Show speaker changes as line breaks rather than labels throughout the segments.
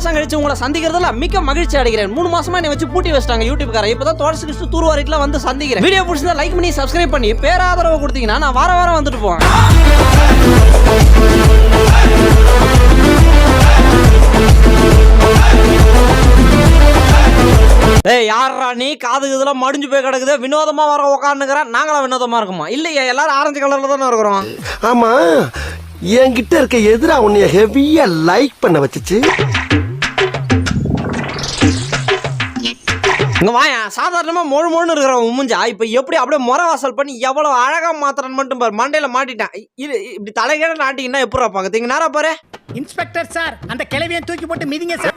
மாசம் கழிச்சு உங்களை சந்திக்கிறதுல மிக்க மகிழ்ச்சி அடைகிறேன். மூணு மாசமா என்னை வச்சு பூட்டி வச்சிட்டாங்க யூடியூப்காரன் இப்பதான் தொடர்ச்சி கிறிஸ்து தூர்வாரிட்டுல வந்து சந்திக்கிறேன். வீடியோ பிடிச்சிருந்தா லைக் பண்ணி சப்ஸ்கிரைப் பண்ணி பேராதரவு கொடுத்தீங்கன்னா நான் வார வாரம் வந்துட்டு போவேன். ஏய் யாரா நீ? காது இதெல்லாம் மடிஞ்சு போய் கிடக்குது. வினோதமா வர உட்காந்துக்கிறேன் நாங்களாம் வினோதமா இருக்குமா? இல்லையா எல்லாரும் ஆரஞ்சு கலர்ல தானே இருக்கிறோம்.
ஆமா என்கிட்ட இருக்க எதிராக உன்னைய ஹெவியா லைக் பண்ண வச்சுச்சு.
இங்க வாயா சாதாரணமா மொழு மொழுன்னு இருக்கிற மூஞ்சா. இப்ப எப்படி அப்படியே முறை வாசல் பண்ணி எவ்வளவு அழகா மாத்திரன்னு மட்டும் பாரு. மண்டையில மாட்டிட்டேன். இது இப்படி தலைகீழ நாட்டிங்கன்னா எப்படா பாக்க இங்க நேரா பாரு.
இன்ஸ்பெக்டர் சார் அந்த கிளவியை தூக்கி போட்டு மிதிங்க சார்.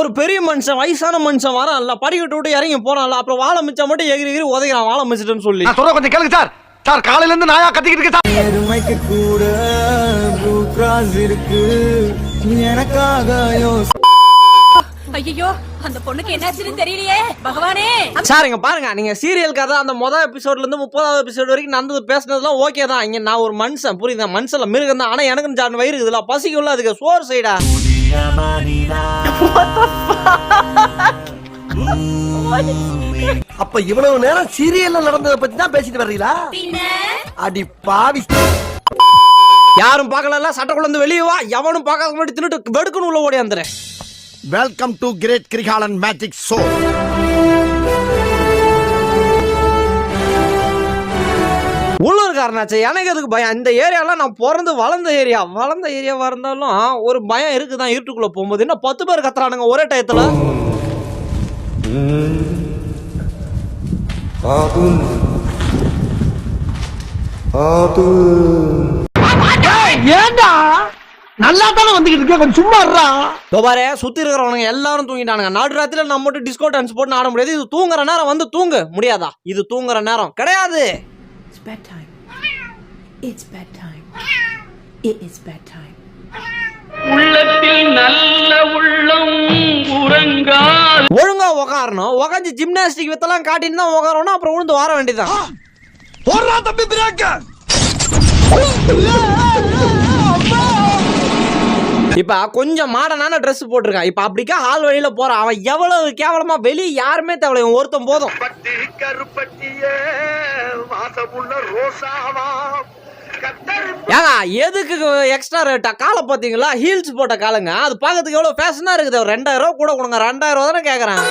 ஒரு பெரிய மனுஷன் வயசான மனுஷன் வரான்ல படிக்கட்டு விட்டு இறங்கி போறான்ல அப்புறம் வாழை மிச்சம் மட்டும் எகிரி எகிரி உதைக்கிறான் வாழை மிச்சிட்டுன்னு சொல்லி.
சொல்ற கொஞ்சம் கேளுங்க சார். சார் காலையில இருந்து நாயா கத்திக்கிட்டு இருக்கேன் சார்.
எருமைக்கு கூட கிராஸ் இருக்கு எனக்காக
ஐயோ அந்த பொண்ணுக்கு என்னாச்சுன்னு தெரியலையே. பகவானே.
சார் இங்க பாருங்க நீங்க சீரியல் கதை அந்த முதல் எபிசோட்ல இருந்து முப்பதாவது எபிசோட் வரைக்கும் நடந்தது பேசுனதுலாம் ஓகே தான். இங்க நான் ஒரு மனுஷன் புரியுதா? மனுஷன்ல மிருகம் தான். ஆனா எனக்கு ஜான் வயிறு இதுல பசிக்குள்ள அதுக்கு சோறு சைடா
அப்ப இவ்வளவு நேரம் சீரியல்ல நடந்ததை பத்தி தான் பேசிட்டு வர்றீங்களா? அடி பாவி.
யாரும் பார்க்கல சட்டக்குள்ள இருந்து வெளியே வா எவனும் பார்க்காத முன்னாடி தின்னுட்டு வெடுக்கணும் உள்ள ஓடி வந்துறேன்
welcome to great Kirikalan magic show
உள்ளூர்காரனாச்சே எனக்கு எதுக்கு பயம் இந்த ஏரியாலாம் நான் பிறந்து வளர்ந்த ஏரியா வளர்ந்த ஏரியாவா இருந்தாலும் ஒரு பயம் இருக்குதான் இருட்டுக்குள்ள போகும்போது என்ன பத்து பேர் கத்துறானுங்க ஒரே டயத்துல
ஏண்டா? நல்லா தானே வந்துகிட்டு இருக்கேன் கொஞ்சம் சும்மா இருடா.
இதோ பாரு சுத்தி இருக்கிறவனுங்க எல்லாரும் தூங்கிட்டானுங்க. நடு ராத்திரில நம்ம மட்டும் டிஸ்கோ டான்ஸ் போட்டு ஆட முடியாது. இது தூங்குற நேரம் வந்து தூங்கு. முடியாதா? இது தூங்குற நேரம். கிடையாது.
It's bedtime. It's bedtime. It is bedtime.
உள்ளத்தில் நல்ல உள்ளம் உறங்காது.
ஒழுங்கா உக்காரணும். உக்காந்து ஜிம்னாஸ்டிக் வித்தெல்லாம் காட்டின்னு தான் உக்காரணும் அப்புறம் விழுந்து வர வேண்டியதான்
போடுறா தம்பி பிரேக்க
இப்ப கொஞ்சம் மாடர்னான Dress போட்டிருக்கான். இப்ப அப்படிக்கா ஹால் வழியில போறான். அவன் எவ்வளவு கேவலமா வெளிய யாருமே தேவை இவன் ஒருத்தன் போதும். ஏங்க எதுக்கு எக்ஸ்ட்ரா ரேட்டா காலை பாத்தீங்களா ஹீல்ஸ் போட்ட காலுங்க. அது பார்க்கறதுக்கு எவ்வளவு ஃபேஷனா இருக்குது. ரெண்டாயிரம் ரூபா கூட கொடுங்க. ரெண்டாயிரம் ரூபா தானே கேக்குறேன்.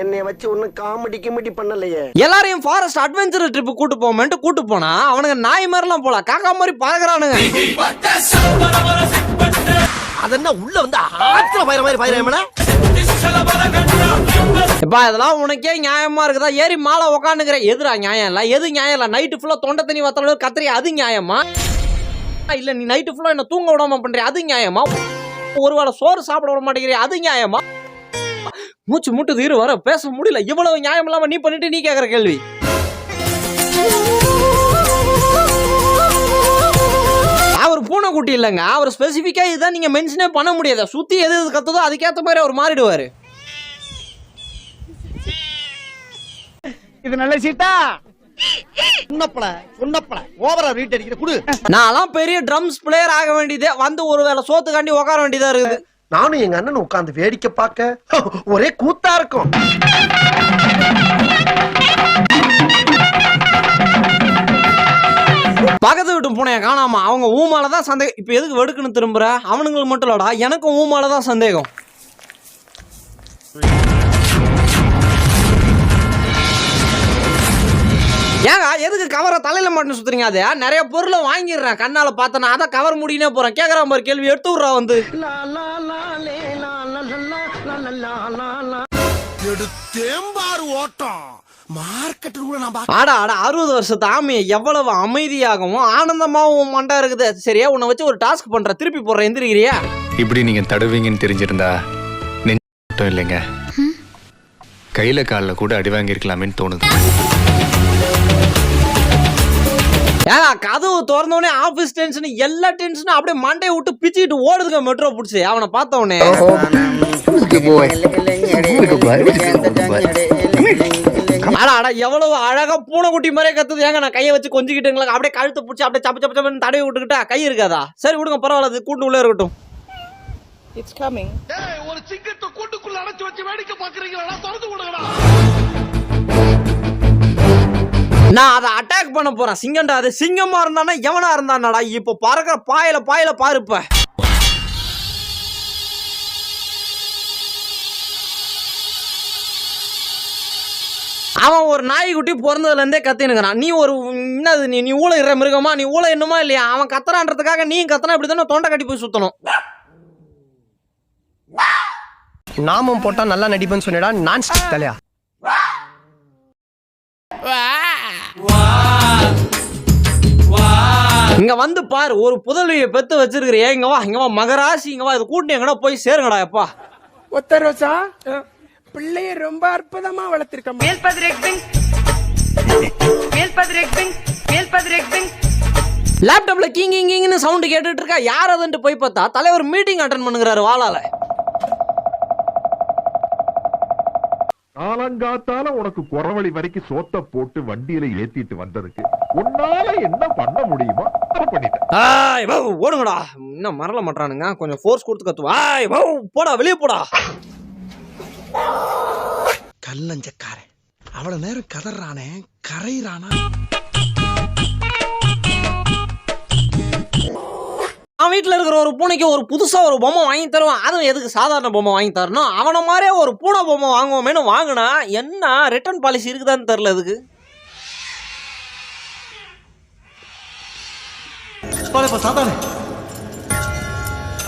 என்னைய வச்சு ஒன்னும் காமெடி கிமெடி பண்ணலையே.
எல்லாரையும் ஃபாரஸ்ட் அட்வென்ச்சர் ட்ரிப் கூட்டு போமேன்ட்டு கூட்டு போனா அவனுங்க நாய் மாதிரிலாம் போல காக்கா மாதிரி பறக்குறானுங்க
அதென்ன உள்ள வந்து ஆத்திர பயிர மாதிரி பயிர
இப்ப இதெல்லாம் உனக்கே நியாயமா இருக்குதா? ஏறி மாலை உக்காந்துக்கிற எதுடா நியாயம் இல்ல? எது நியாயம் இல்ல? நைட்டு ஃபுல்லா தொண்டை தண்ணி வத்தல கத்திரி அது நியாயமா? இல்ல நீ நைட்டு ஃபுல்லா என்ன தூங்க விடாம பண்றிய? அது நியாயமா? ஒருவேளை சோறு சாப்பிட விட மாட்டேங்கிறிய? அது நியாயமா? மூச்சு முட்டுது இரு வர பேச முடியல. இவ்வளவு நியாயம் இல்லாம நீ பண்ணிட்டு நீ கேக்குற கேள்வி. அவர் பூனைக்குட்டி இல்லைங்க. அவர் ஸ்பெசிஃபிக்கா இதுதான் நீங்க மென்ஷனே பண்ண முடியாது. சுத்தி எது எது கத்துதோ அதுக்கேத்த மாதிரி அவர் மாறிடுவாரு.
இது நல்ல சீட்டா?
நான்லாம் பெரிய ட்ரம்ஸ் பிளேயர் ஆக வேண்டியதே வந்து ஒரு வேளை சோத்துக்காண்டி உட்கார வேண்டியதா இருக்குது.
நானும் எங்க அண்ணன் உட்காந்து வேடிக்கை பார்க்க ஒரே கூத்தா இருக்கும்.
பக்கத்து வீட்டு பூனைய காணாம அவங்க ஊமால தான் சந்தேகம். இப்போ எதுக்கு வெடுக்குன்னு திரும்புற? அவனுங்களுக்கு மட்டும் இல்லடா எனக்கும் ஊமால தான் சந்தேகம். ஏங்க எதுக்கு கவரை தலையில மட்டும் சுத்துறீங்க அது? நிறைய பொருளை வாங்கிடுறேன். கண்ணால பார்த்தனா அதை கவர் முடினே போறேன். கேக்குறான் பாரு கேள்வி எடுத்து விட்றா வந்து.
எடுத்தேம்பாரு ஓட்டம்.
ஆடா ஆடா அறுபது வருஷத்து ஆமையை எவ்வளவு அமைதியாகவும் ஆனந்தமாகவும் மண்டா இருக்குது. சரியா உன்னை வச்சு ஒரு டாஸ்க் பண்ற திருப்பி போடுற எந்திரிக்கிறியா?
இப்படி நீங்க தடுவீங்கன்னு தெரிஞ்சிருந்தா நெஞ்சு மட்டும் இல்லைங்க. கையில காலில் கூட அடி வாங்கியிருக்கலாமேன்னு தோணுது.
ஏங்க கதவு திறந்தோடனே ஆபீஸ் டென்ஷன் எல்லா டென்ஷனும் அப்படியே மண்டையை விட்டு பிச்சுக்கிட்டு ஓடுதுங்க மெட்ரோ பிடிச்சி. அவனை பார்த்த உடனே அட அட எவ்வளவு அழகா பூனைக்குட்டி மாதிரியே கத்துது. ஏங்க நான் கையை வச்சு கொஞ்சிக்கிட்டுங்களா? அப்படியே கழுத்து பிடிச்சி அப்படியே சப்பு சப்பு சப்புன்னு தடவி விட்டுக்கிட்டா கை இருக்காதா? சரி விடுங்க பரவாயில்ல அது கூண்டு உள்ள இருக்கட்டும்.
ஒரு சிங்கத்தை பாக்குறீங்களா? திறந்து விடுங்கடா.
நான் அதை அட்டாக் பண்ண போறேன். சிங்கம்டா அது சிங்கமா இருந்தானா எவனா இருந்தானடா? இப்போ பறக்கிற பாயில பாயில பாருப்ப அவன் ஒரு நாய்க்குட்டி பிறந்ததுல இருந்தே கத்தினுக்கிறான். நீ ஒரு என்னது நீ நீ ஊழ இற மிருகமா? நீ ஊழ என்னமா இல்லையா? அவன் கத்துறான்றதுக்காக நீ கத்தனா இப்படி தானே தொண்டை கட்டி போய் சுத்தணும்.
நாமம் போட்டா நல்லா நடிப்பேன்னு சொன்னடா நான் தலையா
இங்க வந்து பாரு ஒரு புதல்வியை பெத்து வச்சிருக்கிறியே இங்க வா இங்க வா மகராசி இங்க வா இது கூட்டி எங்கடா போய் சேருங்கடா எப்பா.
ஒத்த ரோசா? பிள்ளைய ரொம்ப அற்புதமா வளர்த்திருக்க
லேப்டாப்ல கிங் கிங் கிங்னு சவுண்ட் கேட்டுட்டு இருக்கா? யார் அதுன்ட்டு போய் பார்த்தா தலைவர் மீட்டிங் அட்டன் பண்ணுகிறாரு வாளால.
காலங்காத்தால உனக்கு குறவழி வரைக்கும் சோத்த போட்டு வண்டியில ஏத்திட்டு வந்ததுக்கு உன்னால என்ன பண்ண முடியுமோ அதை பண்ணிட்டேன்.
ஓடுங்கடா. இன்னும் மறல மாட்டானுங்க கொஞ்சம் ஃபோர்ஸ் கொடுத்து கத்து. ஆய் வௌ போடா வெளியே போடா.
கல்லஞ்சக்காரன் அவ்வளவு நேரம் கதறானே கரையிறானா?
அவன் வீட்டில் இருக்கிற ஒரு பூனைக்கு ஒரு புதுசாக ஒரு பொம்மை வாங்கி தருவான். அதுவும் எதுக்கு சாதாரண பொம்மை வாங்கி தரணும்? அவனை மாதிரியே ஒரு பூனை பொம்மை வாங்குவோமேனு வாங்கினா என்ன ரிட்டர்ன் பாலிசி இருக்குதான்னு தெரில இதுக்கு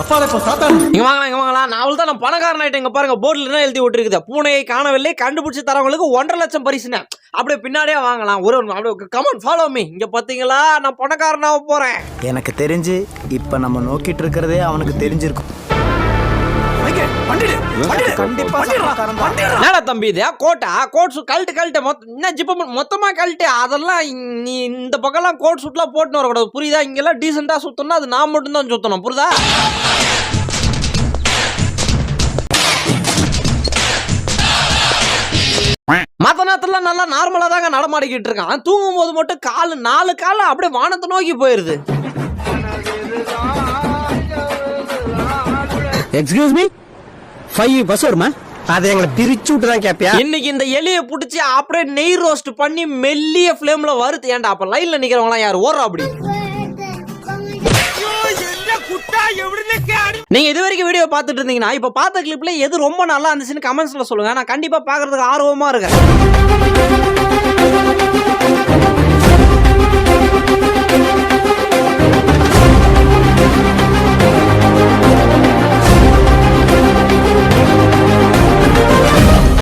அப்பாலே சாத்தானே.
இங்க வாங்கலாம் இங்க வாங்கலாம். நான் தான் நான் பணக்காரன் ஆயிட்டேன். இங்க பாருங்க போர்டில் என்ன எழுதி விட்டுருக்குது? பூனையை காணவில்லை கண்டுபிடிச்சு தரவங்களுக்கு ஒன்றரை லட்சம் பரிசுனேன். அப்படியே பின்னாடியே வாங்கலாம். ஒரு அப்படியே கமெண்ட் ஃபாலோ மீ இங்க பாத்தீங்களா நான் பணக்காரனாக போறேன்.
எனக்கு தெரிஞ்சு இப்ப நம்ம நோக்கிட்டு இருக்கிறதே அவனுக்கு தெரிஞ்சிருக்கும்.
என்னடா தம்பி இது? கோட்டா? கோட் சூட் கழட்டு கழட்டு. மொத்த என்ன ஜிப்ப மொத்தமா கழட்டு? அதெல்லாம் நீ இந்த பக்கம்லாம் கோட் சூட்லாம் போட்டுன்னு வரக்கூடாது. புரியுதா? இங்கெல்லாம் டீசெண்டா சுத்தணும் அது நான் மட்டும் தான் சுத்தணும். புரியுதா? மற்ற நேரத்துல நல்லா நார்மலா தாங்க நடமாடிக்கிட்டு இருக்கான். தூங்கும் போது மட்டும் காலு நாலு கால அப்படியே வானத்தை நோக்கி போயிருது.
எக்ஸ்கியூஸ் மீ ஃபைவ் பஸ் வருமா? அதை எங்களை பிரிச்சு விட்டு தான் கேட்பியா
இன்னைக்கு இந்த எலியை பிடிச்சி அப்படியே நெய் ரோஸ்ட் பண்ணி மெல்லிய ஃப்ளேம்ல வருது ஏன்டா அப்ப லைன்ல நிக்கிறவங்களாம் யார்? ஓடுறா அப்படி. நீங்க இது வரைக்கும் வீடியோ பார்த்துட்டு இருந்தீங்கன்னா இப்ப பார்த்த கிளிப்ல எது ரொம்ப நல்லா இருந்துச்சுன்னு கமெண்ட்ஸ்ல சொல்லுங்க. நான் கண்டிப்பா பாக்குறதுக்கு ஆர்வமா இருக்கேன்.